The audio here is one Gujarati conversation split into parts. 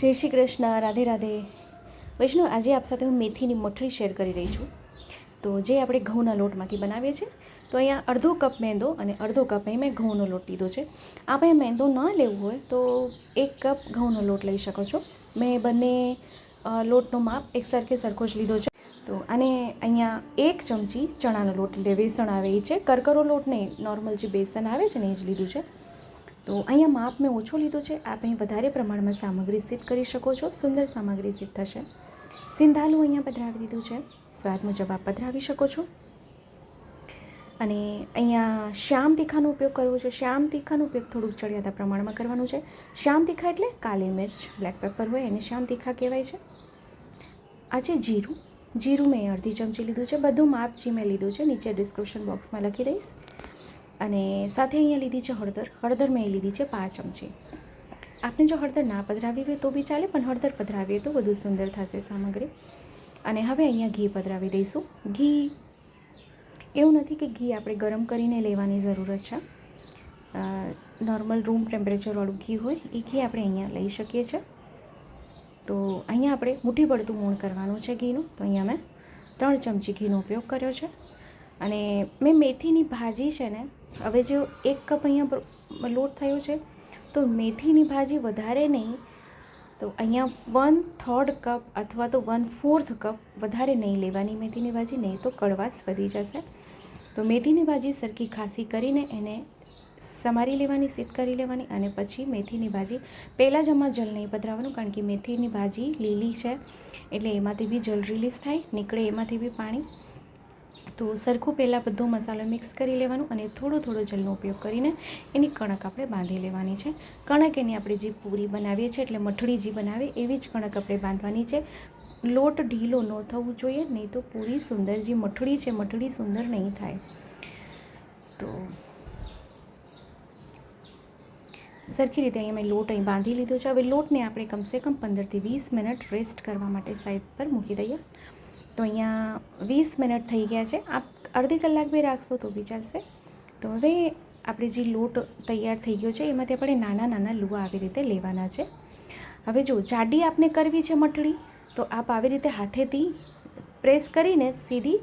જય શ્રી કૃષ્ણ, રાધે રાધે. વૈષ્ણવ, આજે આપ સાથે હું મેથીની મઠરી શેર કરી રહી છું. તો જે આપણે ઘઉંના લોટમાંથી બનાવીએ છીએ, તો અહીંયા અડધો કપ મેંદો અને અડધો કપ અહીં મેં ઘઉંનો લોટ લીધો છે. આપણે મેંદો ન લેવું હોય, તો એક કપ ઘઉંનો લોટ લઈ શકો છો. મેં બંને લોટનો માપ એક સરખે સરખો જ લીધો છે. તો આને અહીંયા એક ચમચી ચણાનો લોટ લે બેસણ આવે એ છે. કરકરો લોટ નહીં, નોર્મલ જે બેસન આવે છે ને એ જ લીધું છે. તો અહીંયા માપ મેં ઓછો લીધો છે. આપ અહીં વધારે પ્રમાણમાં સામગ્રી સિદ્ધ કરી શકો છો. સુંદર સામગ્રી સિદ્ધ થશે. સિંધાલું અહીંયા પધરાવી દીધું છે. સ્વાદ મુજબ આપ પધરાવી શકો છો. અને અહીંયા શ્યામ તીખાનો ઉપયોગ કરવો છે. શ્યામ તીખાનો ઉપયોગ થોડુંક ચડિયાતા પ્રમાણમાં કરવાનું છે. શ્યામ તીખા એટલે કાલી મિર્ચ, બ્લેક પેપર હોય એને શ્યામ તીખા કહેવાય છે. આ છે જીરું. જીરું મેં અડધી ચમચી લીધું છે. બધું માપ જે મેં લીધું છે નીચે ડિસ્ક્રિપ્શન બોક્સમાં લખી દઈશ. અને સાથે અહીંયા લીધી છે હળદર. હળદર મેં લીધી છે પાંચ ચમચી. આપણે જો હળદર ના પધરાવી હોય તો બી ચાલે, પણ હળદર પધરાવીએ તો વધુ સુંદર થશે સામગ્રી. અને હવે અહીંયા ઘી પધરાવી દઈશું. ઘી, એવું નથી કે ઘી આપણે ગરમ કરીને લેવાની જરૂરત છે. નોર્મલ રૂમ ટેમ્પરેચરવાળું ઘી હોય, એ ઘી આપણે અહીંયા લઈ શકીએ છીએ તો અહીંયા આપણે મુઠ્ઠી પડતું મૂણ કરવાનું છે ઘીનું. તો અહીંયા મેં ત્રણ ચમચી ઘીનો ઉપયોગ કર્યો છે. અને મેં મેથીની ભાજી છે ને, હવે જો એક કપ અહીંયા લોટ થયો છે, તો મેથીની ભાજી વધારે નહીં, તો અહીંયા વન થર્ડ કપ અથવા તો વન ફોર્થ કપ વધારે નહીં લેવાની મેથીની ભાજી, નહીં તો કડવાશ વધી જશે. તો મેથીની ભાજી સરખી ખાસી કરીને એને સમારી લેવાની સીધ કરી લેવાની અને પછી મેથીની ભાજી પહેલાં જ આમાં જલ નહીં પધરાવવાનું, કારણ કે મેથીની ભાજી લીલી છે, એટલે એમાંથી બી જલ રિલીઝ થાય, નીકળે એમાંથી બી પાણી. તો સરખું પહેલાં બધો મસાલો મિક્સ કરી લેવાનું અને થોડો થોડો જલનો ઉપયોગ કરીને એની કણક આપણે બાંધી લેવાની છે. કણક એની આપણે જે પૂરી બનાવીએ છીએ એટલે મઠડી જે બનાવે એવી જ કણક આપણે બાંધવાની છે. લોટ ઢીલો ન થવું જોઈએ, નહીં તો પૂરી સુંદર જે મઠડી છે મઠડી સુંદર નહીં થાય. તો સરખી રીતે અહીંયા મેં લોટ અહીં બાંધી લીધો છે. હવે લોટને આપણે કમસે કમ પંદરથી વીસ મિનિટ રેસ્ટ કરવા માટે સાઈડ પર મૂકી દઈએ. તો અહીંયા વીસ મિનિટ થઈ ગયા છે. આપ અડધી કલાક બી રાખશો તો બી ચાલશે. તો હવે આપણે જે લોટ તૈયાર થઈ ગયો છે, એમાંથી આપણે નાના નાના લુવા આવી રીતે લેવાના છે. હવે જો જાડી આપને કરવી છે મઠડી તો આપ આવી રીતે હાથેથી પ્રેસ કરીને સીધી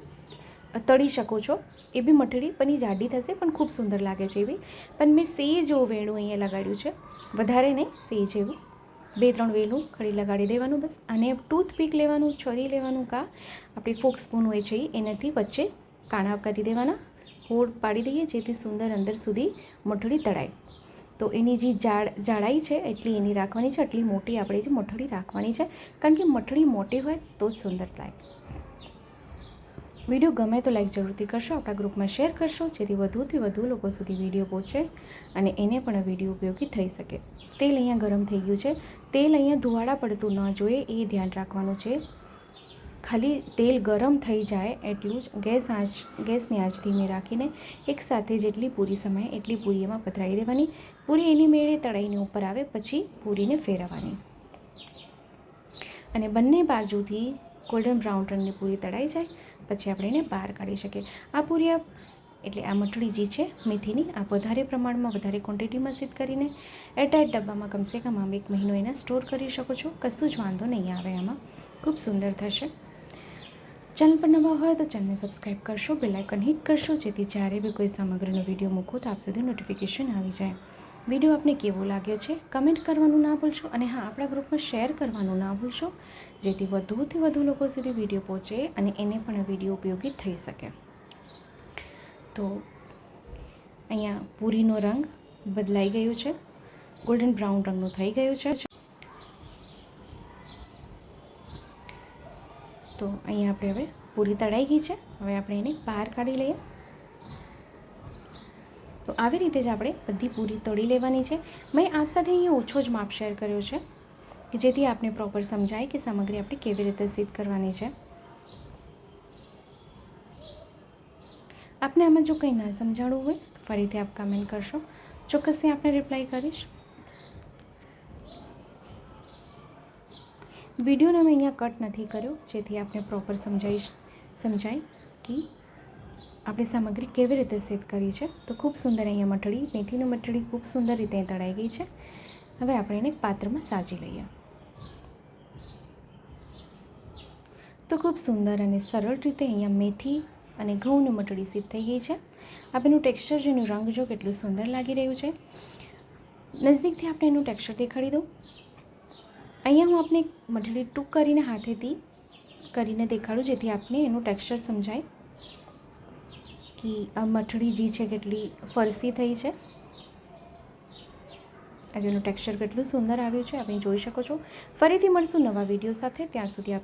તળી શકો છો. એ બી મઠડી પણ એ જાડી થશે, પણ ખૂબ સુંદર લાગે છે એવી. પણ મેં સેજ જેવું વેણું અહીંયા લગાડ્યું છે. વધારે નહીં, સેજ જેવું બે ત્રણ વેલું ખડી લગાડી દેવાનું બસ. અને ટૂથપીક લેવાનું, છરી લેવાનું કા, આપણી ફોક સ્પૂન હોય છે એનાથી વચ્ચે કાણા કરી દેવાના. હોળ પાડી દઈએ જેથી સુંદર અંદર સુધી મઠડી તળાય. તો એની જે જાડ જાડાઈ છે એટલી એની રાખવાની છે એટલી મોટી આપણે જે મઠડી રાખવાની છે. કારણ કે મઠડી મોટી હોય તો જ સુંદર થાય. વીડિયો ગમે તો લાઈક જરૂરથી કરશો, આપણા ગ્રુપમાં શેર કરશો, જેથી વધુથી વધુ લોકો સુધી વીડિયો પહોંચે અને એને પણ વીડિયો ઉપયોગી થઈ શકે. તેલ અહીંયા ગરમ થઈ ગયું છે. તેલ અહીંયા ધુવાડા પડતું ન જોઈએ, એ ધ્યાન રાખવાનું છે. ખાલી તેલ ગરમ થઈ જાય એટલું જ ગેસ આંચ, ગેસની આંચ ધીમે રાખીને એકસાથે જેટલી પૂરી સમાય એટલી પૂરી એમાં પધરાવી દેવાની. પૂરી એની મેળે તળાઈને ઉપર આવે, પછી પૂરીને ફેરવવાની. અને બંને બાજુથી ગોલ્ડન બ્રાઉન રંગની પૂરી તળાઈ જાય. પછી આપણે એને બહાર કાઢી શકીએ. આ પૂરી આપ એટલે આ મઠડી જે છે, મેથીની, આ વધારે પ્રમાણમાં વધારે ક્વોન્ટિટીમાં સિદ્ધ કરીને એરટાઈટ ડબ્બામાં કમસે કમ આમ એક મહિનો એને સ્ટોર કરી શકો છો. કશું જ વાંધો નહીં આવે આમાં. ખૂબ સુંદર થશે. ચેનલ પર નવા હોય તો ચેનલને સબસ્ક્રાઈબ કરશો બેલાઇકન હિટ કરશો, જેથી જ્યારે બી કોઈ સામગ્રીનો વીડિયો મૂકો તો આપ સુધી નોટિફિકેશન આવી જાય. વીડિયો આપને કેવો લાગ્યો છે? કમેન્ટ કરવાનું ના ભૂલશો અને હા, આપણા ગ્રુપમાં શેર કરવાનું ના ભૂલશો, જેથી વધુથી વધુ લોકો સુધી વીડિયો પહોંચે અને એને પણ વીડિયો ઉપયોગી થઈ શકે. તો અહીંયા પૂરીનો રંગ બદલાઈ ગયો છે. ગોલ્ડન બ્રાઉન રંગનું થઈ ગયું છે. તો અહીંયા આપણે હવે પૂરી તળાઈ ગઈ છે. હવે આપણે એને બહાર કાઢી લઈએ. તો આવી રીતે જ આપણે બધી પૂરી તળી લેવાની છે. મેં આપ સાથે અહીંયા ઓછો જ માપ શેર કર્યો છે, કે જેથી આપને પ્રોપર સમજાય કે સામગ્રી આપણે કેવી રીતે સિદ્ધ કરવાની છે. આપને આમાં જો કંઈ ના સમજાણું હોય, તો ફરીથી આપ કમેન્ટ કરશો. ચોક્કસથી આપને રિપ્લાય કરીશ. વિડીયોને મેં અહીંયા કટ નથી કર્યો, જેથી આપને પ્રોપર સમજાઈ સમજાય કે આપણે સામગ્રી કેવી રીતે સિદ્ધ કરી છે? તો ખૂબ સુંદર અહીંયા મઠળી મેથીનું મઠળી ખૂબ સુંદર રીતે તળાઈ ગઈ છે. હવે આપણે એને પાત્રમાં સાજી લઈએ. તો ખૂબ સુંદર અને સરળ રીતે અહીંયા મેથી અને ઘઉંનું મઠળી સિદ્ધ થઈ ગઈ છે. આપ એનું ટેક્સચર જેનું રંગ જો કેટલું સુંદર લાગી રહ્યું છે. નજીકથી આપણે એનું ટેક્સચર દેખાડી દઉં. અહીંયા હું આપને મઢડી ટૂંક કરીને હાથેથી કરીને દેખાડું, જેથી આપને એનું ટેક્સચર સમજાય. કે આ મઠડી જે છે કેટલી ફરસી થઈ છે? આજે એનું ટેક્સચર કેટલું સુંદર આવ્યું છે આપણે જોઈ શકો છો. ફરીથી મળશું નવા વીડિયો સાથે, ત્યાં સુધી